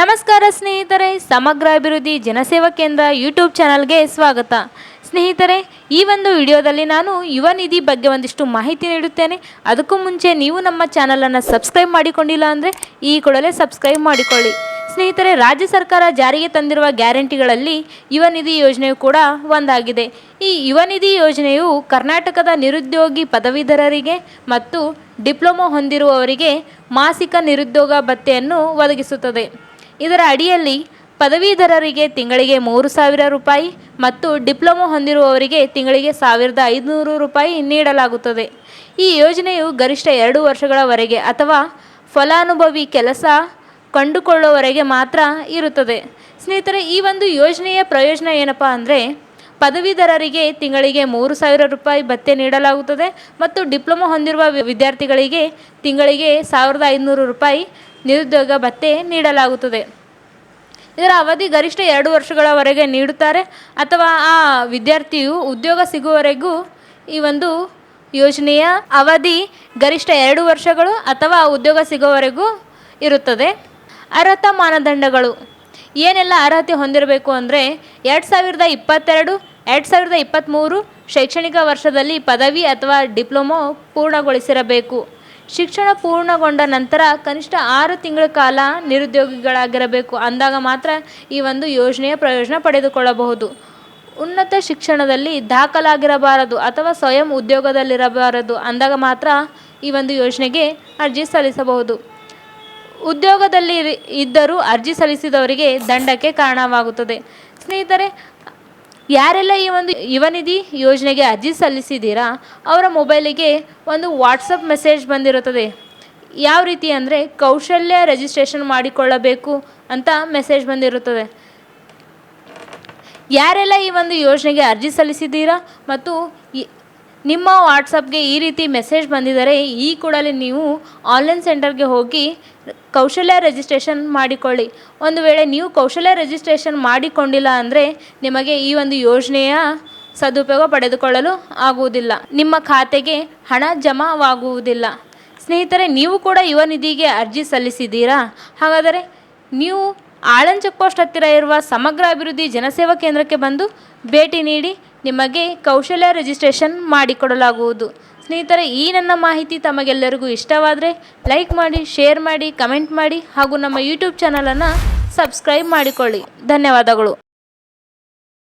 ನಮಸ್ಕಾರ ಸ್ನೇಹಿತರೆ, ಸಮಗ್ರ ಅಭಿವೃದ್ಧಿ ಜನಸೇವಾ ಕೇಂದ್ರ ಯೂಟ್ಯೂಬ್ ಚಾನಲ್ಗೆ ಸ್ವಾಗತ. ಸ್ನೇಹಿತರೆ, ಈ ಒಂದು ವಿಡಿಯೋದಲ್ಲಿ ನಾನು ಯುವ ನಿಧಿ ಬಗ್ಗೆ ಒಂದಿಷ್ಟು ಮಾಹಿತಿ ನೀಡುತ್ತೇನೆ. ಅದಕ್ಕೂ ಮುಂಚೆ ನೀವು ನಮ್ಮ ಚಾನಲನ್ನು ಸಬ್ಸ್ಕ್ರೈಬ್ ಮಾಡಿಕೊಂಡಿಲ್ಲ ಅಂದರೆ ಈ ಕೂಡಲೇ ಸಬ್ಸ್ಕ್ರೈಬ್ ಮಾಡಿಕೊಳ್ಳಿ. ಸ್ನೇಹಿತರೆ, ರಾಜ್ಯ ಸರ್ಕಾರ ಜಾರಿಗೆ ತಂದಿರುವ ಗ್ಯಾರಂಟಿಗಳಲ್ಲಿ ಯುವ ನಿಧಿ ಯೋಜನೆಯು ಕೂಡ ಒಂದಾಗಿದೆ. ಈ ಯುವ ನಿಧಿ ಯೋಜನೆಯು ಕರ್ನಾಟಕದ ನಿರುದ್ಯೋಗಿ ಪದವೀಧರರಿಗೆ ಮತ್ತು ಡಿಪ್ಲೊಮೊ ಹೊಂದಿರುವವರಿಗೆ ಮಾಸಿಕ ನಿರುದ್ಯೋಗ ಭತ್ಯೆಯನ್ನು ಒದಗಿಸುತ್ತದೆ. ಇದರ ಅಡಿಯಲ್ಲಿ ಪದವೀಧರರಿಗೆ ತಿಂಗಳಿಗೆ ಮೂರು ಸಾವಿರ ರೂಪಾಯಿ ಮತ್ತು ಡಿಪ್ಲೊಮೊ ಹೊಂದಿರುವವರಿಗೆ ತಿಂಗಳಿಗೆ ಸಾವಿರದ ಐದುನೂರು ರೂಪಾಯಿ ನೀಡಲಾಗುತ್ತದೆ. ಈ ಯೋಜನೆಯು ಗರಿಷ್ಠ ಎರಡು ವರ್ಷಗಳವರೆಗೆ ಅಥವಾ ಫಲಾನುಭವಿ ಕೆಲಸ ಕಂಡುಕೊಳ್ಳುವವರೆಗೆ ಮಾತ್ರ ಇರುತ್ತದೆ. ಸ್ನೇಹಿತರೆ, ಈ ಒಂದು ಯೋಜನೆಯ ಪ್ರಯೋಜನ ಏನಪ್ಪ ಅಂದರೆ ಪದವೀಧರರಿಗೆ ತಿಂಗಳಿಗೆ ಮೂರು ಸಾವಿರ ರೂಪಾಯಿ ಭತ್ಯೆ ನೀಡಲಾಗುತ್ತದೆ ಮತ್ತು ಡಿಪ್ಲೊಮೊ ಹೊಂದಿರುವ ವಿದ್ಯಾರ್ಥಿಗಳಿಗೆ ತಿಂಗಳಿಗೆ ಸಾವಿರದ ಐದುನೂರು ರೂಪಾಯಿ ನಿರುದ್ಯೋಗ ಭತ್ಯೆ ನೀಡಲಾಗುತ್ತದೆ. ಇದರ ಅವಧಿ ಗರಿಷ್ಠ ಎರಡು ವರ್ಷಗಳವರೆಗೆ ನೀಡುತ್ತಾರೆ. ಅಥವಾ ಆ ವಿದ್ಯಾರ್ಥಿಯು ಉದ್ಯೋಗ ಸಿಗುವವರೆಗೂ ಈ ಒಂದು ಯೋಜನೆಯ ಅವಧಿ ಗರಿಷ್ಠ ಎರಡು ವರ್ಷಗಳು ಅಥವಾ ಉದ್ಯೋಗ ಸಿಗುವವರೆಗೂ ಇರುತ್ತದೆ. ಅರ್ಹತಾ ಮಾನದಂಡಗಳು. ಏನೆಲ್ಲ ಅರ್ಹತೆ ಹೊಂದಿರಬೇಕು ಅಂದರೆ ಎರಡು ಸಾವಿರದ ಇಪ್ಪತ್ತೆರಡು, ಎರಡು ಸಾವಿರದ ಇಪ್ಪತ್ತ್ಮೂರು ಶೈಕ್ಷಣಿಕ ವರ್ಷದಲ್ಲಿ ಪದವಿ ಅಥವಾ ಡಿಪ್ಲೊಮೊ ಪೂರ್ಣಗೊಳಿಸಿರಬೇಕು. ಶಿಕ್ಷಣ ಪೂರ್ಣಗೊಂಡ ನಂತರ ಕನಿಷ್ಠ ಆರು ತಿಂಗಳ ಕಾಲ ನಿರುದ್ಯೋಗಿಗಳಾಗಿರಬೇಕು. ಅಂದಾಗ ಮಾತ್ರ ಈ ಒಂದು ಯೋಜನೆಯ ಪ್ರಯೋಜನ ಪಡೆದುಕೊಳ್ಳಬಹುದು. ಉನ್ನತ ಶಿಕ್ಷಣದಲ್ಲಿ ದಾಖಲಾಗಿರಬಾರದು ಅಥವಾ ಸ್ವಯಂ ಉದ್ಯೋಗದಲ್ಲಿರಬಾರದು. ಅಂದಾಗ ಮಾತ್ರ ಈ ಒಂದು ಯೋಜನೆಗೆ ಅರ್ಜಿ ಸಲ್ಲಿಸಬಹುದು. ಉದ್ಯೋಗದಲ್ಲಿ ಇದ್ದರೂ ಅರ್ಜಿ ಸಲ್ಲಿಸಿದವರಿಗೆ ದಂಡಕ್ಕೆ ಕಾರಣವಾಗುತ್ತದೆ. ಸ್ನೇಹಿತರೆ, ಯಾರೆಲ್ಲ ಈ ಒಂದು ಯುವನಿಧಿ ಯೋಜನೆಗೆ ಅರ್ಜಿ ಸಲ್ಲಿಸಿದ್ದೀರಾ, ಅವರ ಮೊಬೈಲಿಗೆ ಒಂದು ವಾಟ್ಸಪ್ ಮೆಸೇಜ್ ಬಂದಿರುತ್ತದೆ. ಯಾವ ರೀತಿ ಅಂದರೆ, ಕೌಶಲ್ಯ ರಿಜಿಸ್ಟ್ರೇಷನ್ ಮಾಡಿಕೊಳ್ಳಬೇಕು ಅಂತ ಮೆಸೇಜ್ ಬಂದಿರುತ್ತದೆ. ಯಾರೆಲ್ಲ ಈ ಒಂದು ಯೋಜನೆಗೆ ಅರ್ಜಿ ಸಲ್ಲಿಸಿದ್ದೀರಾ ಮತ್ತು ನಿಮ್ಮ ವಾಟ್ಸಪ್ಗೆ ಈ ರೀತಿ ಮೆಸೇಜ್ ಬಂದಿದ್ದರೆ ಈ ಕೂಡಲೇ ನೀವು ಆನ್ಲೈನ್ ಸೆಂಟರ್ಗೆ ಹೋಗಿ ಕೌಶಲ್ಯ ರಿಜಿಸ್ಟ್ರೇಷನ್ ಮಾಡಿಕೊಳ್ಳಿ. ಒಂದು ವೇಳೆ ನೀವು ಕೌಶಲ್ಯ ರಿಜಿಸ್ಟ್ರೇಷನ್ ಮಾಡಿಕೊಂಡಿಲ್ಲ ಅಂದರೆ ನಿಮಗೆ ಈ ಒಂದು ಯೋಜನೆಯ ಸದುಪಯೋಗ ಪಡೆದುಕೊಳ್ಳಲು ಆಗುವುದಿಲ್ಲ. ನಿಮ್ಮ ಖಾತೆಗೆ ಹಣ ಜಮಾವಾಗುವುದಿಲ್ಲ. ಸ್ನೇಹಿತರೆ, ನೀವು ಕೂಡ ಯುವ ನಿಧಿಗೆ ಅರ್ಜಿ ಸಲ್ಲಿಸಿದ್ದೀರಾ? ಹಾಗಾದರೆ ನೀವು ಆಳನ್ ಚೆಕ್ ಪೋಸ್ಟ್ ಹತ್ತಿರ ಇರುವ ಸಮಗ್ರ ಅಭಿವೃದ್ಧಿ ಜನಸೇವಾ ಕೇಂದ್ರಕ್ಕೆ ಬಂದು ಭೇಟಿ ನೀಡಿ ನಿಮಗೆ ಕೌಶಲ್ಯ ರಿಜಿಸ್ಟ್ರೇಷನ್ ಮಾಡಿಕೊಡಲಾಗುವುದು. ಸ್ನೇಹಿತರೆ, ಈ ನನ್ನ ಮಾಹಿತಿ ತಮಗೆಲ್ಲರಿಗೂ ಇಷ್ಟವಾದರೆ ಲೈಕ್ ಮಾಡಿ ಶೇರ್ ಮಾಡಿ ಕಮೆಂಟ್ ಮಾಡಿ ಹಾಗೂ ನಮ್ಮ ಯೂಟ್ಯೂಬ್ ಚಾನಲನ್ನು ಸಬ್ಸ್ಕ್ರೈಬ್ ಮಾಡಿಕೊಳ್ಳಿ. ಧನ್ಯವಾದಗಳು.